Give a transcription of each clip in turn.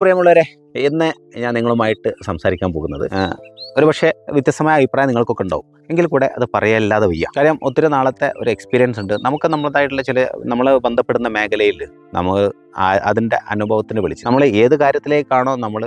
പ്രിയമുള്ളവരെ ഇന്ന് ഞാൻ നിങ്ങളുമായിട്ട് സംസാരിക്കാൻ പോകുന്നത് ഒരു ഒരുപക്ഷെ വ്യത്യസ്തമായ അഭിപ്രായം നിങ്ങൾക്കൊക്കെ ഉണ്ടാവും. എങ്കിൽ കൂടെ അത് പറയല്ലാതെ വയ്യ. കാര്യം ഒത്തിരി നാളത്തെ ഒരു എക്സ്പീരിയൻസ് ഉണ്ട്. നമുക്ക് നമ്മളതായിട്ടുള്ള ചില നമ്മൾ ബന്ധപ്പെടുന്ന മേഖലയിൽ നമ്മൾ അതിന്റെ അനുഭവത്തിന് വിളിച്ച് നമ്മൾ ഏത് കാര്യത്തിലേക്കാണോ നമ്മൾ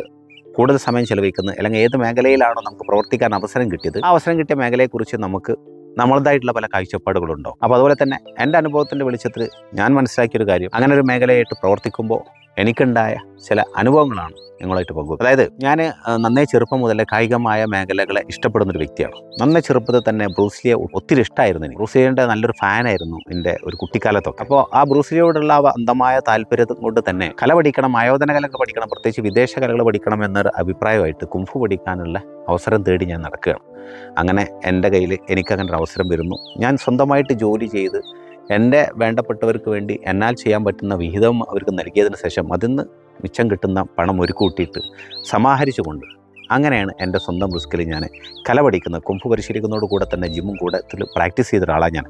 കൂടുതൽ സമയം ചെലവഴിക്കുന്നത് അല്ലെങ്കിൽ ഏത് മേഖലയിലാണോ നമുക്ക് പ്രവർത്തിക്കാൻ അവസരം കിട്ടിയത് ആ അവസരം കിട്ടിയ മേഖലയെക്കുറിച്ച് നമുക്ക് നമ്മളതായിട്ടുള്ള പല കാഴ്ചപ്പാടുകളുണ്ടോ. അപ്പോൾ അതുപോലെ തന്നെ എന്റെ അനുഭവത്തിന്റെ വെളിച്ചത്തിൽ ഞാൻ മനസ്സിലാക്കിയൊരു കാര്യം അങ്ങനെ ഒരു മേഖലയായിട്ട് പ്രവർത്തിക്കുമ്പോൾ എനിക്കുണ്ടായ ചില അനുഭവങ്ങളാണ് നിങ്ങളായിട്ട് പങ്കുവെക്കും അതായത് ഞാൻ നന്നേ ചെറുപ്പം മുതലേ കായികമായ മേഖലകളെ ഇഷ്ടപ്പെടുന്ന ഒരു വ്യക്തിയാണ്. നന്നേ ചെറുപ്പത്തിൽ തന്നെ ബ്രൂസ്ലിയെ ഒത്തിരി ഇഷ്ടമായിരുന്നു എനിക്ക്. ബ്രൂസ്ലിയുടെ നല്ലൊരു ഫാനായിരുന്നു എന്റെ ഒരു കുട്ടിക്കാലത്തൊക്കെ. അപ്പോൾ ആ ബ്രൂസ്ലിയോടുള്ള അന്ധമായ താല്പര്യം കൊണ്ട് തന്നെ കല പഠിക്കണം ആയോധന കലകൾ പഠിക്കണം പ്രത്യേകിച്ച് വിദേശ കലകൾ പഠിക്കണം എന്നൊരു അഭിപ്രായമായിട്ട് കുംഫു പഠിക്കാനുള്ള അവസരം തേടി ഞാൻ നടക്കുകയാണ്. അങ്ങനെ എന്റെ കയ്യിൽ എനിക്കങ്ങനെ ഒരു അവസരം വരുന്നു. ഞാൻ സ്വന്തമായിട്ട് ജോലി ചെയ്ത് എന്റെ വേണ്ടപ്പെട്ടവർക്ക് വേണ്ടി എന്നാൽ ചെയ്യാൻ പറ്റുന്ന വിഹിതം അവർക്ക് നൽകിയതിന് ശേഷം അതിൽ നിന്ന് മിച്ചം കിട്ടുന്ന പണം ഒരു കൂട്ടിയിട്ട് സമാഹരിച്ചുകൊണ്ട് അങ്ങനെയാണ് എന്റെ സ്വന്തം റിസ്കിൽ ഞാൻ കല പഠിക്കുന്നത് പരിശീലിക്കുന്നതോട് കൂടെ തന്നെ ജിമ്മും കൂടെ പ്രാക്ടീസ് ചെയ്ത ഒരാളാണ് ഞാൻ.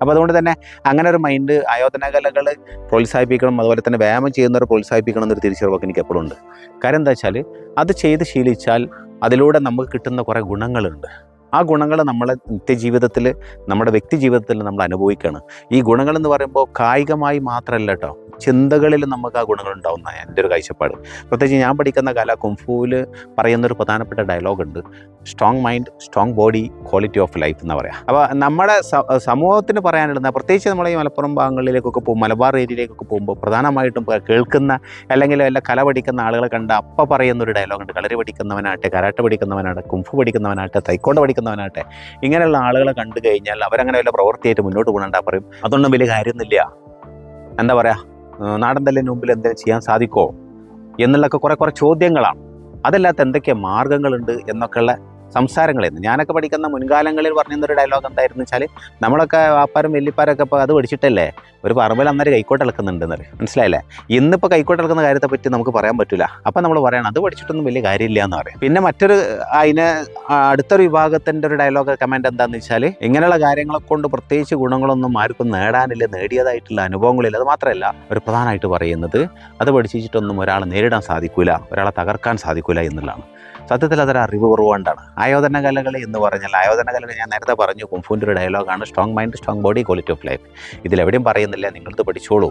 അപ്പോൾ അതുകൊണ്ട് തന്നെ അങ്ങനെ ഒരു മൈൻഡ് ആയോധന കലകൾ പ്രോത്സാഹിപ്പിക്കണം അതുപോലെ തന്നെ വ്യായാമം ചെയ്യുന്നവരെ പ്രോത്സാഹിപ്പിക്കണം എന്നൊരു തിരിച്ചറിവൊക്കെ എനിക്ക് എപ്പോഴും ഉണ്ട്. കാര്യം എന്താ വെച്ചാൽ അത് ചെയ്ത് ശീലിച്ചാൽ അതിലൂടെ നമുക്ക് കിട്ടുന്ന കുറേ ഗുണങ്ങളുണ്ട്. ആ ഗുണങ്ങൾ നമ്മളെ നിത്യജീവിതത്തിൽ നമ്മുടെ വ്യക്തി ജീവിതത്തിൽ നമ്മൾ അനുഭവിക്കുകയാണ് ഈ ഗുണങ്ങളെന്ന് പറയുമ്പോൾ കായികമായി മാത്രമല്ല കേട്ടോ ചിന്തകളിൽ നമുക്ക് ആ ഗുണങ്ങൾ ഉണ്ടാവുന്ന എന്റെ ഒരു കാഴ്ചപ്പാട്. പ്രത്യേകിച്ച് ഞാൻ പഠിക്കുന്ന കല കുംഫുവിൽ പറയുന്നൊരു പ്രധാനപ്പെട്ട ഡയലോഗ് ഉണ്ട്. Strong mind strong body quality of life എന്ന് പറയാം. അപ്പോൾ നമ്മുടെ സമൂഹത്തിന് പറയാനിടുന്ന പ്രത്യേകിച്ച് നമ്മൾ ഈ മലപ്പുറം ഭാഗങ്ങളിലേക്കൊക്കെ പോകും മലബാർ ഏരിയയിലേക്കൊക്കെ പോകുമ്പോൾ പ്രധാനമായിട്ടും കേൾക്കുന്ന അല്ലെങ്കിൽ വല്ല കല പഠിക്കുന്ന ആളുകളെ കണ്ട അപ്പം പറയുന്ന ഒരു ഡയലോഗ് ഉണ്ട്. കളരി പഠിക്കുന്നവനാട്ടെ കരാട്ട പഠിക്കുന്നവനാട്ടെ കുംഫു പഠിക്കുന്നവനാട്ടെ തൈക്കോണ്ട പഠിക്കുന്നവനാട്ടെ ഇങ്ങനെയുള്ള ആളുകളെ കണ്ടു കഴിഞ്ഞാൽ അവരങ്ങനെ വല്ല പ്രവൃത്തിയായിട്ട് മുന്നോട്ട് പോകണ്ട പറയും. അതൊന്നും വലിയ കാര്യമൊന്നുമില്ല. എന്താ പറയുക നാടൻ തല്ലിന് മുമ്പിൽ എന്തെങ്കിലും ചെയ്യാൻ സാധിക്കുമോ എന്നുള്ളൊക്കെ കുറേ കുറേ ചോദ്യങ്ങളാണ്. അതല്ലാത്ത എന്തൊക്കെ മാർഗങ്ങളുണ്ട് എന്നൊക്കെയുള്ള സംസാരങ്ങളായിരുന്നു ഞാനൊക്കെ പഠിക്കുന്ന മുൻകാലങ്ങളിൽ പറഞ്ഞിരുന്നൊരു ഡയലോഗ് എന്തായിരുന്നു വെച്ചാൽ നമ്മളൊക്കെ വാപ്പാരും വെല്ലിപ്പാരൊക്കെ ഇപ്പോൾ അത് പഠിച്ചിട്ടല്ലേ? ഒരു പറമ്പിൽ അന്നേരം കൈക്കോട്ട് ഇളക്കുന്നുണ്ടെന്ന് പറയും മനസ്സിലായില്ലേ? ഇന്നിപ്പോൾ കൈക്കോട്ട് ഇളക്കുന്ന കാര്യത്തെ പറ്റി നമുക്ക് പറയാൻ പറ്റില്ല അപ്പം നമ്മൾ പറയണം അത് പഠിച്ചിട്ടൊന്നും വലിയ കാര്യമില്ല എന്ന് പറയും. പിന്നെ മറ്റൊരു അതിന് അടുത്തൊരു വിഭാഗത്തിന്റെ ഒരു ഡയലോഗ് കമന്റ് എന്താണെന്ന് വെച്ചാൽ ഇങ്ങനെയുള്ള കാര്യങ്ങളെ കൊണ്ട് പ്രത്യേകിച്ച് ഗുണങ്ങളൊന്നും ആർക്കും നേടാനില്ല നേടിയതായിട്ടുള്ള അനുഭവങ്ങളില്ല. അത് മാത്രമല്ല ഒരു പ്രധാനമായിട്ട് പറയുന്നത് അത് പഠിച്ചിട്ടൊന്നും ഒരാൾ നേരിടാൻ സാധിക്കില്ല ഒരാളെ തകർക്കാൻ സാധിക്കില്ല എന്നുള്ളതാണ്. സത്യത്തിൽ അതൊരു അറിവ് കുറവുകൊണ്ടാണ്. ആയോധന കലകൾ എന്ന് പറഞ്ഞാൽ ആയോധന കലകൾ ഞാൻ നേരത്തെ പറഞ്ഞു കുംഫുവിന്റെ ഒരു ഡയലോഗാണ് strong mind strong body quality of life ഇതിലെവിടെയും പറയുന്നില്ല നിങ്ങളത് പഠിച്ചോളൂ.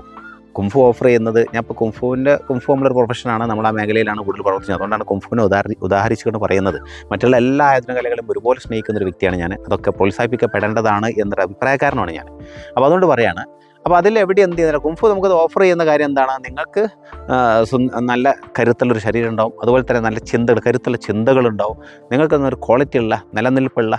കുംഫു ഓഫർ ചെയ്യുന്നത് ഞാൻ ഇപ്പോൾ കുംഫുവിന്റെ കുംഫു നമ്മളൊരു പ്രൊഫഷനാണ് നമ്മൾ ആ മേഖലയിലാണ് കൂടുതൽ പ്രവർത്തിച്ചത്. അതുകൊണ്ടാണ് കുംഫുവിനെ ഉദാഹരി ഉദാഹരിച്ചുകൊണ്ട് പറയുന്നത്. മറ്റുള്ള എല്ലാ ആയോധന കലകളും ഒരുപോലെ സ്നേഹിക്കുന്ന ഒരു വ്യക്തിയാണ് ഞാൻ. അതൊക്കെ പ്രോത്സാഹിപ്പിക്കപ്പെടേണ്ടതാണ് എന്നൊരു അഭിപ്രായക്കാരനാണ് ഞാൻ. അപ്പോൾ അതുകൊണ്ട് പറയാണ്. അപ്പോൾ അതിൽ എവിടെ എന്ത് ചെയ്യുന്നില്ല കുംഫു നമുക്കത് ഓഫർ ചെയ്യുന്ന കാര്യം എന്താണ്? നിങ്ങൾക്ക് നല്ല കരുത്തുള്ളൊരു ശരീരം ഉണ്ടാവും. അതുപോലെ തന്നെ നല്ല ചിന്തകൾ കരുത്തുള്ള ചിന്തകളുണ്ടാവും. നിങ്ങൾക്ക് ഒരു ക്വാളിറ്റി ഉള്ള നിലനിൽപ്പുള്ള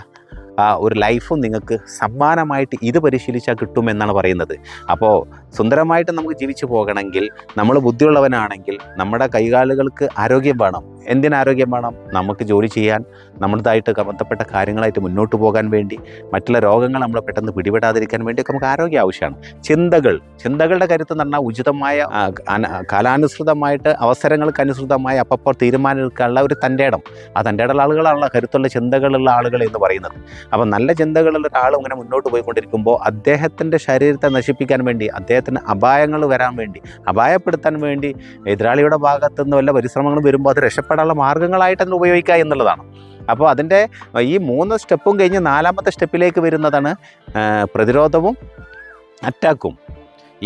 ഒരു ലൈഫും നിങ്ങൾക്ക് സമ്മാനമായിട്ട് ഇത് പരിശീലിച്ചാൽ കിട്ടുമെന്നാണ് പറയുന്നത്. അപ്പോൾ സുന്ദരമായിട്ട് നമുക്ക് ജീവിച്ചു പോകണമെങ്കിൽ നമ്മൾ ബുദ്ധിയുള്ളവനാണെങ്കിൽ നമ്മുടെ കൈകാലുകൾക്ക് ആരോഗ്യം വേണം. എന്തിന് ആരോഗ്യം വേണം നമുക്ക് ജോലി ചെയ്യാൻ നമ്മളതായിട്ട് ബന്ധപ്പെട്ട കാര്യങ്ങളായിട്ട് മുന്നോട്ട് പോകാൻ വേണ്ടി മറ്റുള്ള രോഗങ്ങൾ നമ്മൾ പെട്ടെന്ന് പിടിപെടാതിരിക്കാൻ വേണ്ടിയൊക്കെ നമുക്ക് ആരോഗ്യം ആവശ്യമാണ്. ചിന്തകൾ ചിന്തകളുടെ കരുത്ത് എന്ന് പറഞ്ഞാൽ ഉചിതമായ കാലാനുസൃതമായിട്ട് അവസരങ്ങൾക്ക് അനുസൃതമായി അപ്പപ്പോൾ തീരുമാനം ഒരു തന്റെ ഇടം. ആ തന്റെ ഇടമുള്ള ആളുകളാണല്ലോ കരുത്തുള്ള ചിന്തകളുള്ള ആളുകൾ എന്ന് പറയുന്നത്. അപ്പം നല്ല ചിന്തകളുള്ള ഒരാൾ ഇങ്ങനെ മുന്നോട്ട് പോയിക്കൊണ്ടിരിക്കുമ്പോൾ അദ്ദേഹത്തിന്റെ ശരീരത്തെ നശിപ്പിക്കാൻ വേണ്ടി അദ്ദേഹത്തിന് അപായങ്ങൾ വരാൻ വേണ്ടി അപായപ്പെടുത്താൻ വേണ്ടി എതിരാളിയുടെ ഭാഗത്തു നിന്ന് വല്ല പരിശ്രമങ്ങളും വരുമ്പോൾ അത് രക്ഷപ്പെടാനുള്ള മാർഗങ്ങളായിട്ട് അതിന് ഉപയോഗിക്കുക എന്നുള്ളതാണ്. അപ്പോൾ അതിന്റെ ഈ മൂന്ന് സ്റ്റെപ്പും കഴിഞ്ഞ് നാലാമത്തെ സ്റ്റെപ്പിലേക്ക് വരുന്നതാണ് പ്രതിരോധവും അറ്റാക്കും.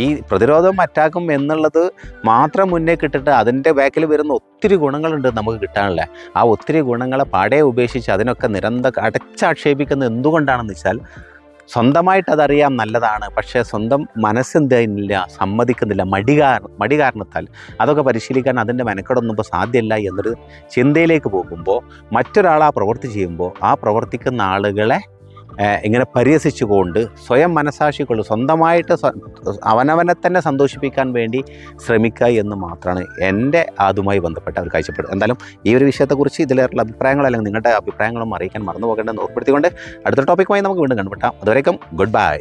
ഈ പ്രതിരോധവും അറ്റാക്കും എന്നുള്ളത് മാത്രം മുന്നേ കിട്ടിട്ട് അതിന്റെ ബാക്കിൽ വരുന്ന ഒത്തിരി ഗുണങ്ങളുണ്ട് നമുക്ക് കിട്ടാനുള്ള. ആ ഒത്തിരി ഗുണങ്ങളെ പാടെ ഉപേക്ഷിച്ച് അതിനൊക്കെ നിരന്തരം അടച്ചാക്ഷേപിക്കുന്നത് എന്തുകൊണ്ടാണെന്ന് വെച്ചാൽ സ്വന്തമായിട്ട് അതറിയാം നല്ലതാണ്. പക്ഷേ സ്വന്തം മനസ്സെന്തില്ല സമ്മതിക്കുന്നില്ല മടി കാരണം മടി കാരണത്താൽ അതൊക്കെ പരിശീലിക്കാൻ അതിന്റെ മെനക്കെടൊന്നും ഇപ്പോൾ സാധ്യമല്ല എന്നൊരു ചിന്തയിലേക്ക് പോകുമ്പോൾ മറ്റൊരാൾ ആ പ്രവൃത്തി ചെയ്യുമ്പോൾ ആ പ്രവർത്തിക്കുന്ന ആളുകളെ ഇങ്ങനെ പരിഹസിച്ചുകൊണ്ട് സ്വയം മനസാക്ഷിക്കൊണ്ട് സ്വന്തമായിട്ട് സ്വ- അവനവനെ തന്നെ സന്തോഷിപ്പിക്കാൻ വേണ്ടി ശ്രമിക്കുക എന്ന് മാത്രമാണ് എന്റെ അതുമായി ബന്ധപ്പെട്ട ഒരു കാഴ്ചപ്പാട്. എന്തായാലും ഈ ഒരു വിഷയത്തെക്കുറിച്ച് ഇതിലേറെ അഭിപ്രായങ്ങൾ അല്ലെങ്കിൽ നിങ്ങളുടെ അഭിപ്രായങ്ങളും അറിയിക്കാൻ മറന്നു പോകേണ്ടെന്ന് ഓർപ്പെടുത്തിക്കൊണ്ട് അടുത്ത ടോപ്പിക്കുമായി നമുക്ക് വീണ്ടും കണ്ടുപിട്ടാം അതുവരേക്കും ഗുഡ് ബൈ